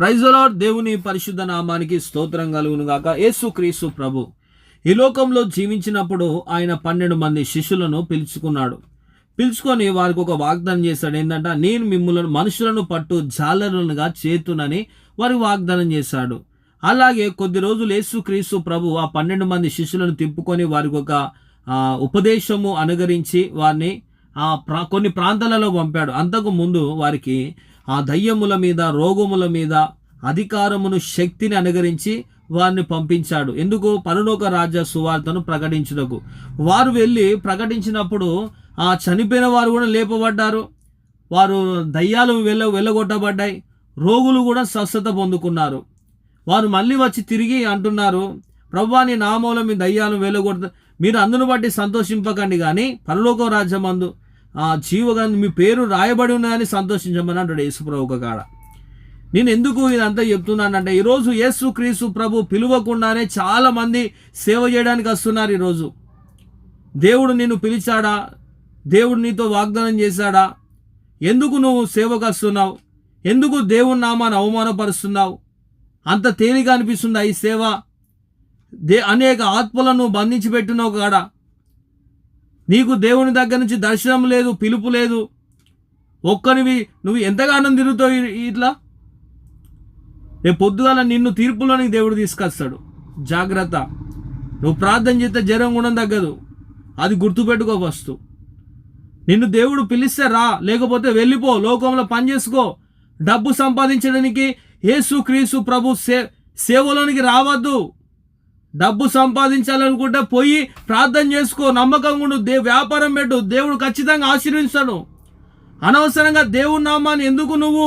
ప్రైజలాడ్ దేవుని పరిశుద్ధ నామానికి స్తోత్రం కలుగును గాక యేసు క్రీస్తు ప్రభు. ఈ లోకంలో జీవించినప్పుడు ఆయన పన్నెండు మంది శిష్యులను పిలుచుకున్నాడు. పిలుచుకొని వారికి ఒక వాగ్దానం చేశాడు. ఏంటంటే? నేను మిమ్మల్ని మనుషులను పట్టు జాలరులుగా చేతునని వారి వాగ్దానం చేశాడు. అలాగే కొద్ది రోజులు యేసు క్రీస్తు ప్రభు ఆ పన్నెండు మంది శిష్యులను తిప్పుకొని వారికి ఒక ఉపదేశము అనుగరించి వారిని ఆ ప్రా కొన్ని ప్రాంతాలలో పంపాడు. అంతకు ముందు వారికి ఆ దయ్యముల మీద రోగముల మీద అధికారమును శక్తిని అనుగరించి వారిని పంపించాడు. ఎందుకు? పరలోక రాజ్య సువార్తను ప్రకటించుటకు. వారు వెళ్ళి ప్రకటించినప్పుడు ఆ చనిపోయిన వారు కూడా లేపబడ్డారు. వారు దయ్యాలు వెళ్ళ వెళ్ళగొట్టబడ్డాయి. రోగులు కూడా స్వస్థత పొందుకున్నారు. వారు మళ్ళీ వచ్చి తిరిగి అంటున్నారు ప్రభా నీ నామంలో మీ దయ్యాలు వెళ్ళగొడత మీరు అందును బట్టి సంతోషింపకండి కానీ పరలోక రాజ్యమందు ఆ జీవగాన్ని మీ పేరు రాయబడి ఉన్నదని సంతోషించమని అంటాడు యేసుప్రభు ఒక కాడ. నేను ఎందుకు ఇదంతా చెప్తున్నానంటే ఈరోజు యేసు క్రీసు ప్రభు పిలువకుండానే చాలామంది సేవ చేయడానికి వస్తున్నారు ఈరోజు. దేవుడు నిన్ను పిలిచాడా? దేవుడు నీతో వాగ్దానం చేశాడా? ఎందుకు నువ్వు సేవకు వస్తున్నావు? ఎందుకు దేవుని నామాన్ని అవమానపరుస్తున్నావు? అంత తేలిగా అనిపిస్తుందా ఈ సేవ? దే అనేక ఆత్మలను బంధించి పెట్టినావు కాడ. నీకు దేవుని దగ్గర నుంచి దర్శనం లేదు పిలుపు లేదు. ఒక్కనివి నువ్వు ఎంతగానో తిరుగుతావు ఇట్లా? రేపు పొద్దుగాల నిన్ను తీర్పులోనికి దేవుడు తీసుకొస్తాడు. జాగ్రత్త. నువ్వు ప్రార్థన చేస్తే జ్వరం కూడా తగ్గదు. అది గుర్తుపెట్టుకో ఫస్ట్. నిన్ను దేవుడు పిలిస్తే రా లేకపోతే వెళ్ళిపో లోకంలో పని చేసుకో. డబ్బు సంపాదించడానికి యేసు క్రీసు ప్రభు సే సేవలోనికి రావద్దు. డబ్బు సంపాదించాలనుకుంటే పోయి ప్రార్థన చేసుకో నమ్మకంగా ఉండు దే వ్యాపారం పెట్టు దేవుడు ఖచ్చితంగా ఆశీర్వదిస్తాడు. అనవసరంగా దేవుని నామాన్ని ఎందుకు నువ్వు